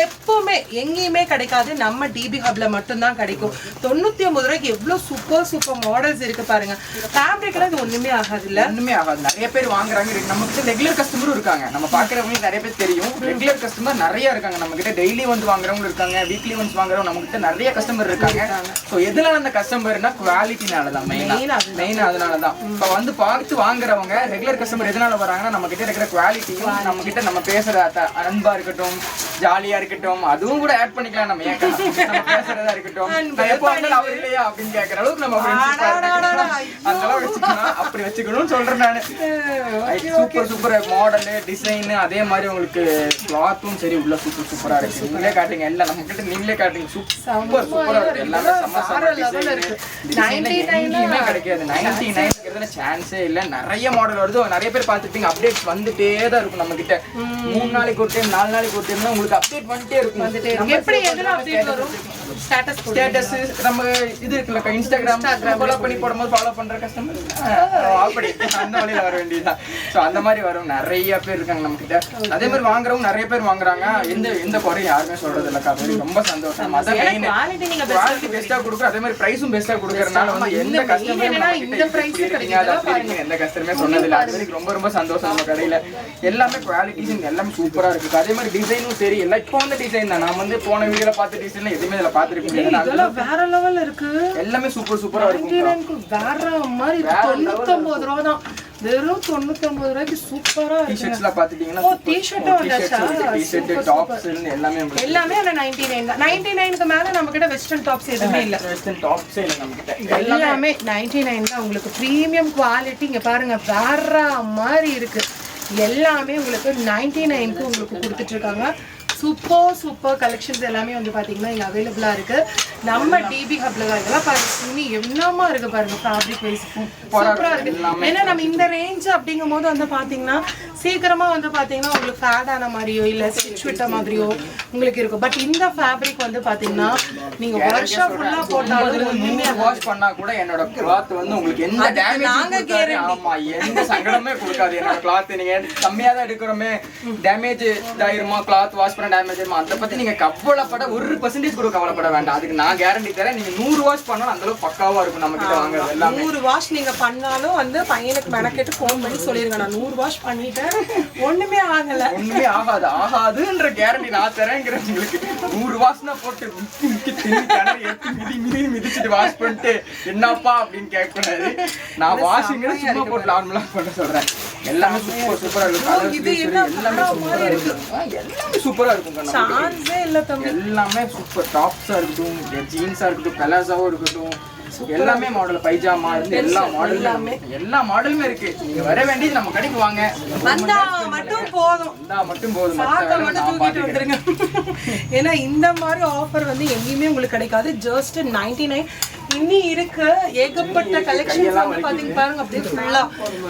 எப்பவுமே எங்கேயுமே கிடைக்காது. நம்ம டிபி ஹப்ல மட்டும்தான் கிடைக்கும். தொண்ணூத்தி ஒன்பது ரூபாய்க்கு எவ்வளவு சூப்பர் சூப்பர் மாடல்ஸ் இருக்கு பாருங்க. ஃபேப்ரிக்லாம் இது ஒண்ணுமே ஆகாது இல்ல ஒண்ணுமே ஆகாது. நிறைய பேர் வாங்குறாங்க. நம்ம கிட்ட ரெகுலர் கஸ்டமரும் இருக்காங்க. நம்ம பாக்குறவங்களுக்கு நிறைய பேர் தெரியும். ரெகுலர் கஸ்டமர் நிறைய இருக்காங்க. நம்ம கிட்ட டெய்லி வந்து வாங்குறவங்க இருக்காங்க. வீக்லி ஒன்ஸ் வாங்குறவங்க நம்ம கிட்ட நிறைய கஸ்டமர் இருக்காங்க. சோ எதுனால அந்த கஸ்டமர்னா குவாலிட்டினால தான் மெயினா. மெயின் அதனால தான் இப்போ வந்து பார்த்து வாங்குறவங்க ரெகுலர் கஸ்டமர் எதனால வராங்கன்னா நம்ம கிட்ட இருக்கிற குவாலிட்டியும் நம்ம கிட்ட நம்ம பேசுற அன்பா இருக்கட்டும் ஜாலியா இருக்கட்டும் அதுவும் கூட ஆட் பண்ணிக்கலாம். நம்ம ஏன் பேசுறதா இருக்கட்டும். எப்போ வந்தாலும் அவர் இல்லையா அப்படின்னு கேட்கற அளவுக்கு நம்ம இருக்கணும். அதெல்லாம் வச்சுக்கணும் அப்படி வச்சுக்கணும்னு சொல்றேன் நானு. சூப்பர் சூப்பர் மாடல் டிசைன் அதே மாதிரி உங்களுக்கு கிளாத்தும் சரி உள்ள சூப்பர் சூப்பரா இருக்கு. நீங்களே காட்டுங்க எல்லாம் நம்ம கிட்ட நீங்களே காட்டுங்க. சூப்பர் சூப்பரா இருக்கு. எல்லாமே செம்ம செம்ம வேற level டிசைன் இருக்கு. டிசைன் 99 எங்கேயுமே கிடைக்காது. நைன்டி நைன்ங்கிறதுல சான்ஸே இல்ல. நிறைய மாடல் வருது. நிறைய பேர் பார்த்துருப்பீங்க. அப்டேட்ஸ் வந்துட்டே தான் இருக்கும் நம்ம கிட்ட. மூணு நாளைக்கு ஒரு டைம் நாலு நாளைக்கு ஒரு டைம் உங்களுக்கு அப்டேட் வந்துட்டே இருக்கும். எப்படி ஸ்டேட்டஸ் ஸ்டேட்டஸ் நம்ம இது இருக்குல்ல இன்ஸ்டாகிராம் ஃபாலோ பண்ணி போடும்போது ஃபாலோ பண்ற கஸ்டமர் அப்படி. அந்த வழியில வர வேண்டியதுதான். ஸோ அந்த மாதிரி வரும் நிறைய பேர் இருக்காங்க நம்ம கிட்ட அதே மாதிரி வாங்குறவங்க நிறைய பேர் வாங்குறாங்க. எந்த எந்த குறையும் யாருமே சொல்றது இல்ல காவேரி. ரொம்ப சந்தோஷம். அதான் மெயின் குவாலிட்டி நீங்க குவாலிட்டி பெஸ்டா கொடுக்குறோம் அதே மாதிரி பிரைஸும் பெஸ்டா கொடுக்கறதுனால வந்து எந்த கஸ்டமரும் எந்த கஸ்டமருமே சொன்னது இல்ல அது வரைக்கும் ரொம்ப ரொம்ப சந்தோஷம் நம்ம கடையில. எல்லாமே குவாலிட்டிஸ் எல்லாமே சூப்பரா இருக்கு. அதே மாதிரி டிசைனும் சரி. எல்லாம் இப்போ வந்து டிசைன் தான். நான் வந்து போன வீடியோல பார்த்த டிசைன்ல எதுவுமே இதுல பார்த்துருக்க முடியாது. வேற லெவல் இருக்கு. எல்லாமே சூப்பர் சூப்பரா இருக்கும் 99 வேற மாதிரி இருக்கு. தொண்ணூத்தொன்பது ரூபா தான். வெறும் தொண்ணூத்தொன்பது ரூபாய்க்கு சூப்பரா டி இருக்கு. ஷர்ட்ஸ்லாம் பார்த்துட்டீங்கன்னா ஓ, t-shirt உம் வந்தாச்சா? டி-ஷர்ட் டாப்ஸ் எல்லாமே அந்த நைன்டி நைன் தான். நைன்டி நைனுக்கு மேல நம்ம கிட்ட வெஸ்டர்ன் டாப்ஸ் எதுவுமே இல்ல. வெஸ்டர்ன் டாப்ஸே இல்லை நம்ம கிட்ட. எல்லாமே நைன்டி நைன் தான். உங்களுக்கு ப்ரீமியம் குவாலிட்டி இங்க பாருங்க வேற மாதிரி இருக்கு. எல்லாமே உங்களுக்கு நைன்டி நைனுக்கு உங்களுக்கு கொடுத்துட்டு இருக்காங்க. சூப்பர் சூப்பர் கலெக்ஷன்ஸ் எல்லாமே வந்து பாத்தீங்கன்னா இங்க அவைலபிளா இருக்கு. நம்ம டிபி ஹப்ல தான் இதெல்லாம் பாருங்க. துணி என்னமா இருக்கு பாருங்க. ஃபேப்ரிக் வைஸ் சூப்பரா இருக்கு. ஏன்னா நம்ம இந்த ரேஞ்ச் அப்படிங்கும் போது வந்து பாத்தீங்கன்னா சீக்கிரமா வந்து பாத்தீங்கன்னா உங்களுக்கு ஃபேட் ஆன மாதிரியோ இல்ல ஸ்டிச் விட்ட மாதிரியோ உங்களுக்கு இருக்கும். பட் இந்த ஃபேப்ரிக் வந்து பாத்தீங்கன்னா நீங்க வருஷம் ஃபுல்லா போட்டாலும் ஒண்ணுமே வாஷ் பண்ணா கூட என்னோட கிளாத் வந்து உங்களுக்கு எந்த டேமேஜ் ஆமா எந்த சங்கடமே கொடுக்காது. என்னோட கிளாத் நீங்க கம்மியா தான் எடுக்கிறோமே டேமேஜ் இதாயிருமா? கிளாத் வாஷ் பண்ண டேமேஜ் ஆயிருமா அதை பத்தி நீங்க கவலைப்பட ஒரு பர்சன்டேஜ் கூட கவலைப்பட வேண்டாம். அதுக்கு நான் கேரண்டி தரேன். நீங்க நூறு வாஷ் பண்ணாலும் அந்த அளவுக்கு பக்காவா இருக்கும் நம்ம கிட்ட வாங்குறது எல்லாமே. நூறு வாஷ் நீங்க பண்ணாலும் வந்து பையனுக்கு மெனக்கெட்டு ஃபோன் பண்ணி சொல்லிருங்க. நான் நூறு வாஷ் பண்ணிட்டேன். ஒண்ணுமே ஆகல. ஒண்ணுமே ஆகாது. ஆகாதுன்ற கேரண்டி நான் தரேங்கிறேன் உங்களுக்கு. நூறு வாசனை போட்டு முக்கி முக்கி திண்ணி கிணறு எடுத்து மிதி மிதி மிதிச்சுட்டு வாஷ் பண்ணிட்டு என்னப்பா? அப்படின்னு கேட்கக்கூடாது. நான் வாஷிங்னு சும்மா போட்டு நார்மலா பண்ண சொல்றேன். எல்லாமே சூப்பர் சூப்பரா இருக்கும். இது எல்லாமே சூப்பரா இருக்கும். எல்லாமே சூப்பரா இருக்கும். சான்ஸே இல்ல தம்பி. எல்லாமே சூப்பர் டாப்ஸா இருக்கட்டும் ஜீன்ஸா இருக்கட்டும் பெலாசாவும் இருக்கட்டும். எல்லாமே மாடல் பைஜாமா இருந்து எல்லா மாடலும் எல்லா மாடலுமே இருக்கு. நீங்க வர வேண்டியது நம்ம கடைக்கு வாங்க. வந்தா மட்டும் போதும். வந்தா மட்டும் போதும். சாக்க மட்டும் தூக்கிட்டு. வந்துருங்க. ஏன்னா இந்த மாதிரி ஆஃபர் வந்து எங்கேயுமே உங்களுக்கு கிடைக்காது. ஜஸ்ட் நைன்டி நைன் இன்னி இருக்கு ஏகப்பட்ட கலெக்ஷன்ஸ் வந்து பாத்தீங்க பாருங்க அப்படியே ஃபுல்லா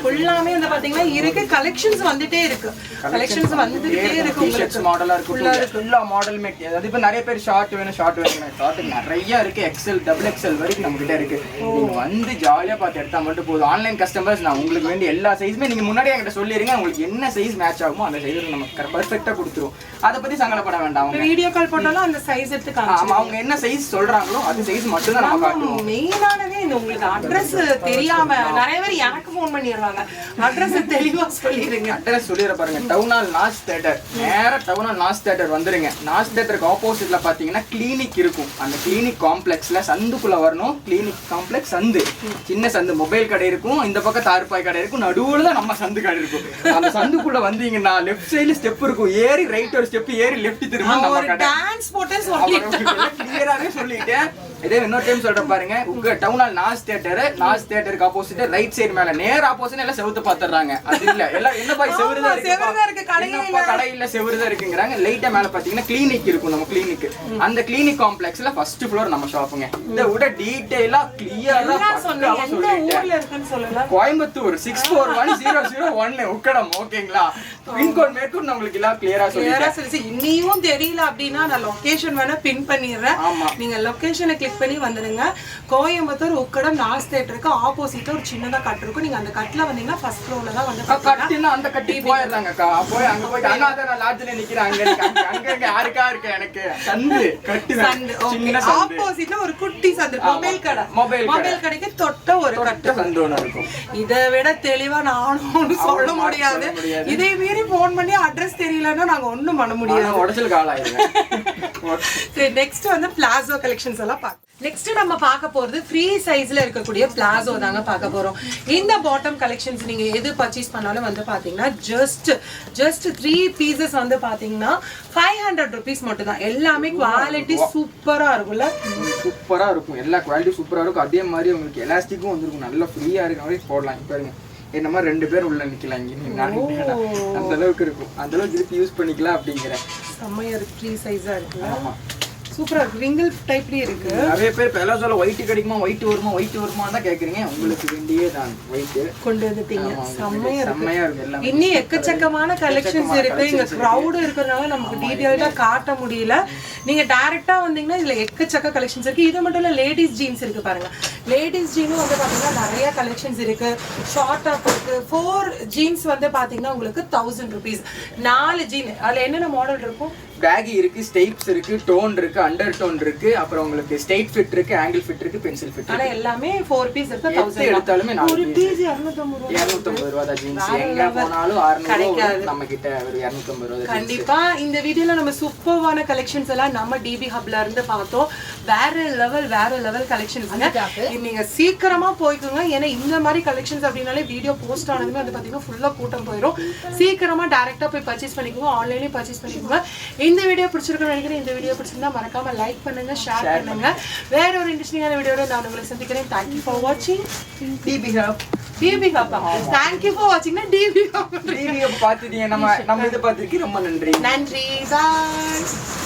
ஃபுல்லாமே வந்து பாத்தீங்கன்னா இருக்கு. கலெக்ஷன்ஸ் வந்துட்டே இருக்கு. கலெக்ஷன்ஸ் வந்துட்டே இருக்கு. உங்களுக்கு. மாடலா இருக்கட்டும். எல்லா மாடலுமே அதாவது இப்ப நிறைய பேர் ஷார்ட் வேணும் ஷார்ட் வேணும் ஷார்ட் நிறைய இருக்கு. எக்ஸல் டபுள் எக்ஸல் வரைக்கும் நம்ம கிட்ட இருக்கு நீங்க வந்து ஜாலியா பார்த்து எடுத்தா மட்டும் போதும். ஆன்லைன் கஸ்டமர்ஸ் நான் உங்களுக்கு வேண்டிய எல்லா சைஸுமே நீங்க முன்னாடியே என்கிட்ட சொல்லிருங்க. உங்களுக்கு என்ன சைஸ் மேட்ச் ஆகுமோ அந்த சைஸ் நம்ம பர்ஃபெக்ட்டா கொடுத்துரும் அதை பத்தி சங்கடப்பட வேண்டாம். வீடியோ கால் போட்டாலும் அந்த சைஸ் எடுத்து ஆமா அவங்க என்ன சைஸ் சொல்றாங்களோ அது சைஸ் மட்டும் தான் நம்ம காட்டுவோம். மெயினானதே இந்த உங்களுக்கு அட்ரஸ் தெரியாம நிறைய பேர் எனக்கு ஃபோன் பண்ணிடுறாங்க. அட்ரஸ் தெளிவா சொல்லிடுங்க. அட்ரஸ் சொல்லிடுற பாருங்க. டவுன் ஹால் நாஸ் தேட்டர் நேரா டவுன் ஹால் நாஸ் தேட்டர் வந்துருங்க. நாஸ் தேட்டருக்கு ஆப்போசிட்ல பாத்தீங்கன்னா கிளினிக் இருக்கும். அந்த கிளினிக் காம்ப்ளெக்ஸ்ல சந்துக்குள்ள வரணும். கிளினிக் காம்ப்ளெக்ஸ் சந்து. சின்ன சந்து. மொபைல் கடை இருக்கும். இந்த பக்கம் தார்பாய் கடை இருக்கும். நடுவுல தான் நம்ம சந்து கடை இருக்கும். அந்த சந்துக்குள்ள வந்தீங்கன்னா லெஃப்ட் சைடுல ஸ்டெப் இருக்கும். ஏறி ரைட் ஒரு ஸ்டெப் ஏறி லெஃப்ட் திரும்ப நம்ம கடை. டான்ஸ் போட்டு சொல்லிட்டேன். கிளியராவே சொல்லிட்டேன். இதே இன்னொரு டைம் சொல்றேன் பாருங்க. உங்க டவுன் ஹால் நாஸ் தியேட்டர் நாஸ் தியேட்டருக்கு ஆப்போசிட் ரைட் சைடு மேல. நேர் ஆப்போசிட் எல்லாம் செவுத்து பாத்துறாங்க அது இல்ல. எல்லாம் என்ன பாய் செவுருதா ஆமா, இருக்கு. கடை இல்ல. செவுருதா இருக்குங்கறாங்க. லைட்டா மேல பாத்தீங்கன்னா கிளினிக் இருக்கும் நம்ம கிளினிக் அந்த கிளினிக் காம்ப்ளெக்ஸ்ல ஃபர்ஸ்ட் ஃப்ளோர் நம்ம ஷாப்புங்க இதை விட டீடைலா கிளியரா பக்காவா சொல்லிட்டேன். Coimbatore six four one zero zero ஒன்னு உக்கடம் ஓகேங்களா? பின்கோட் நான் உங்களுக்கு எல்லாம் கிளியரா சொல்லிட்டேன். இன்னியும் தெரியல அப்படின்னா நான் லொகேஷன் வேணா பின் பண்ணிடுறேன். நீங்க லொகேஷனை கிளிக் செக் பண்ணி வந்துடுங்க. கோயம்புத்தூர் உக்கடம் நாஸ் தேட்டருக்கு ஆப்போசிட்ல ஒரு சின்னதா கட் இருக்கும் நீங்க அந்த கட்ல வந்தீங்கன்னா ஃபர்ஸ்ட் ஃப்ளோர்ல தான் வந்து கட்டினா அந்த கட்டி போயிடுறாங்கக்கா போய் அங்க போயிட்டு அண்ணா தான் நான் லாட்ஜ்ல நிக்கிறேன் அங்க. அங்க யாருக்கா இருக்கு எனக்கு? சந்து. கட்டி சந்து. ஆப்போசிட்ல ஒரு குட்டி சந்து. மொபைல் கடை. மொபைல். மொபைல் கடைக்கு தொட்ட ஒரு கட்டு. சந்து இருக்கும். இதை விட தெளிவா நானும் சொல்ல முடியாது. இதை மீறி போன் பண்ணி அட்ரஸ் தெரியலன்னா நாங்க ஒண்ணும் பண்ண முடியாது. உடச்சல் காலாயிருவேன் <laughs> சரி நெக்ஸ்ட் வந்து பிளாசோ கலெக்ஷன்ஸ் எல்லாம் பார்க்க நெக்ஸ்ட் நம்ம பார்க்க போறது ஃப்ரீ சைஸ்ல இருக்கக்கூடிய பிளாசோ தாங்க பார்க்க போறோம். இந்த பாட்டம் கலெக்ஷன்ஸ் நீங்க எது பர்ச்சேஸ் பண்ணாலும் வந்து பாத்தீங்கன்னா ஜஸ்ட் ஜஸ்ட் த்ரீ பீசஸ் வந்து பாத்தீங்கன்னா ஃபைவ் ஹண்ட்ரட் ருபீஸ் மட்டும் தான் எல்லாமே குவாலிட்டி சூப்பரா இருக்கும்ல? சூப்பரா இருக்கும். எல்லா குவாலிட்டி சூப்பரா இருக்கும். அதே மாதிரி உங்களுக்கு எலாஸ்டிக்கும் வந்திருக்கும். நல்லா ஃப்ரீயா இருக்க மாதிரி போடலாம். இப்ப பாருங்க. என்ன மாதிரி ரெண்டு பேர் உள்ள நிக்கலாம் இங்க. அந்த அளவுக்கு இருக்கும். அந்த அளவுக்கு திருப்பி யூஸ் பண்ணிக்கலாம் அப்படிங்கிறேன். செம்மையா இருக்கு. ஃப்ரீ சைஸா இருக்குல்ல? ஆமா. சூப்பரா இருக்கு. ரிங்கிள் டைப்லயே இருக்கு. நிறைய பேர் பெலாசோல ஒயிட் கிடைக்குமா ஒயிட் வருமா ஒயிட் வருமா தான் கேக்குறீங்க. உங்களுக்கு வேண்டியே தான் ஒயிட் கொண்டு வந்துட்டீங்க. செம்மையா இருக்கு. செம்மையா இருக்கு எல்லாமே. இன்னும் எக்கச்சக்கமான கலெக்ஷன்ஸ் இருக்கு. இங்க crowd இருக்கிறதுனால நமக்கு டீடைல்டா காட்ட முடியல. நீங்க டைரக்டா வந்தீங்கன்னா இதுல எக்கச்சக்க கலெக்ஷன்ஸ் இருக்கு. இது மட்டும் இல்ல லேடிஸ் ஜீன்ஸ் இருக்கு பாருங்க. லேடிஸ் ஜீனும் வந்து பாத்தீங்கன்னா நிறைய கலெக்ஷன்ஸ் இருக்கு. ஷார்ட் டாப் இருக்கு ஃபோர் ஜீன்ஸ் வந்து பாத்தீங்கன்னா உங்களுக்கு தௌசண்ட் ருபீஸ் நாலு ஜீன் அதுல என்னென்ன மாடல் இருக்கும்? பேகி இருக்கு ஸ்டெய்ப்ஸ் இருக்கு டோன் இருக்கு. அண்டர் டோன் இருக்கு அப்புறம் உங்களுக்கு ஸ்ட்ரெயிட் ஃபிட் இருக்கு ஆங்கிள் ஃபிட் இருக்கு பென்சில் ஃபிட் ஆனா எல்லாமே ஃபோர் பீஸ் இருக்கு எது தௌசண்ட் எடுத்தாலுமே நாலு ஒரு piece. பீஸ் இரநூத்தம்பது ரூபா இரநூத்தம்பது ரூபா தான் ஜீன்ஸ் எங்க. போனாலும் அறுநூறு கிடைக்காது. நம்ம கிட்ட ஒரு இரநூத்தம்பது ரூபா தான் கண்டிப்பா. இந்த வீடியோல நம்ம சூப்பர்வான கலெக்ஷன்ஸ் எல்லாம் நம்ம டிபி ஹப்ல இருந்து பார்த்தோம். வேற லெவல் வேற லெவல் கலெக்ஷன்ஸ் நீங்க சீக்கிரமா போய்க்கோங்க. ஏன்னா இந்த மாதிரி கலெக்ஷன்ஸ் அப்படின்னாலே வீடியோ போஸ்ட் ஆனதுமே வந்து பாத்தீங்கன்னா ஃபுல்லா கூட்டம் போயிடும் சீக்கிரமா டைரக்டா போய் பர்ச்சேஸ் பண்ணிக்கோங்க. ஆன்லைன்லயும் பர்ச்சேஸ் பண்ணிக்கோங்க. இந்த வீடியோ பிடிச்சிருக்குன்னு நினைக்கிறேன். இந்த வீடியோ பிடிச்சிருந்தா மறக்காம லைக் பண்ணுங்க ஷேர் பண்ணுங்க. வேற ஒரு இன்ட்ரெஸ்டிங்கான வீடியோட நான் உங்களை சந்திக்கிறேன். தேங்க்யூ ஃபார் வாட்சிங் டிபி ஹப் டிபி ஹப்பா தேங்க்யூ ஃபார் வாட்சிங்னா டிபி ஹப் டிவி பார்த்துட்டீங்க. நம்ம நம்ம இதை பார்த்துருக்கு ரொம்ப நன்றி. நன்றி. பாய்